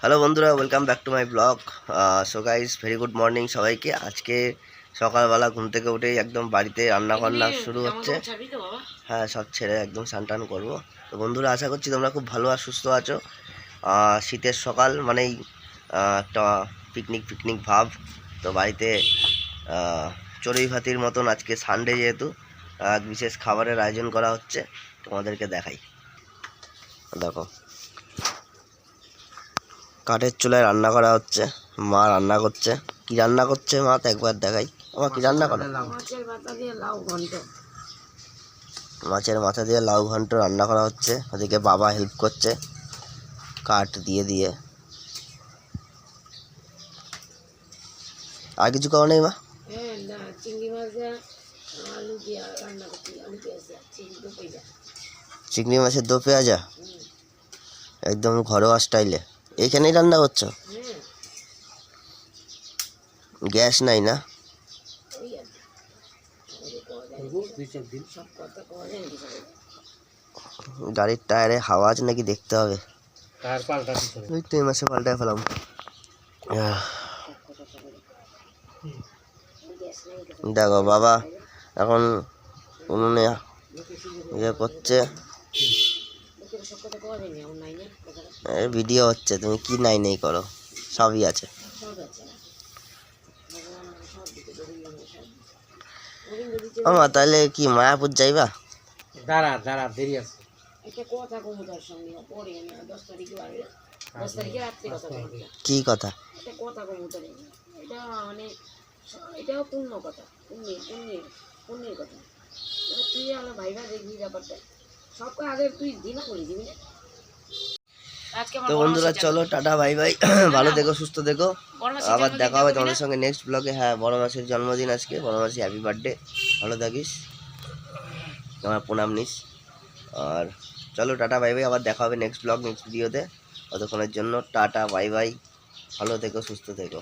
Hello বন্ধুরা welcome back to my blog so guys very good morning সবাইকে। আজকে সকালবেলা ঘুম থেকে উঠেই একদম বাড়িতে রান্না বান্না শুরু হচ্ছে। হ্যাঁ সব ছেড়ে একদম স্নান টান করব। তো বন্ধুরা আশা করছি তোমরা খুব ভালো আর সুস্থ আছো। আহ, শীতের সকাল মানেই আহ, একটা পিকনিক পিকনিক ভাব। তো বাড়িতে আহ, চড়ুই ভাতির মতন আজকে সানডে যেহেতু আহ, বিশেষ খাবারের আয়োজন করা হচ্ছে। তোমাদেরকে দেখাই। দেখো। কাঠের চুলায় রান্না করা হচ্ছে। মা রান্না করছে। কি রান্না করছে মা? তো একবার দেখাই। আমার কি রান্না করো? মাছের মাথা দিয়ে লাউ ঘন্ট। মাছের মাথা দিয়ে লাউ ঘন্ট রান্না করা হচ্ছে। ওদিকে বাবা হেল্প করছে। কাঠ দিয়ে দিয়ে। আর কিছু খাওয়া নেই মা? চিংড়ি মাছের দো পেঁয়াজা? একদম ঘরোয়া স্টাইলে। এইখানেই রান্না করছ গ্যাস নাই না? গাড়ির টায়ারে হাওয়া আছে নাকি দেখতে হবে। ওই তো এই মাসে পাল্টায় ফেলাম। দেখো বাবা এখন উনুনে ইয়ে করছে ভিডিও হচ্ছে তুমি কি নাই নেই করো সবই আছে। আমা তাহলে কি মায়াপুর যাইবা? দাঁড়া দাঁড়া দেরি আছে। কি কথা? তুই আমার ভাইবা দেখবি ব্যাপারটা। সব আগে তুই দিনা করে দিবি। না আজকে আমার তো বন্ধুরা চলো টাটা বাই বাই। ভালো দেখো সুস্থ দেখো আবার দেখা হবে তোমাদের সঙ্গে নেক্সট ব্লগে হ্যাঁ বড় মাসের জন্মদিন আজকে। বড় মাসি হ্যাপি বার্থডে ভালো থাকিস। আমার প্রণাম নিস। আর চলো টাটা বাই বাই। আবার দেখা হবে নেক্সট ব্লগ নেক্সট ভিডিওতে ততক্ষণের জন্য টাটা বাই বাই। ভালো থেকো সুস্থ থেকো।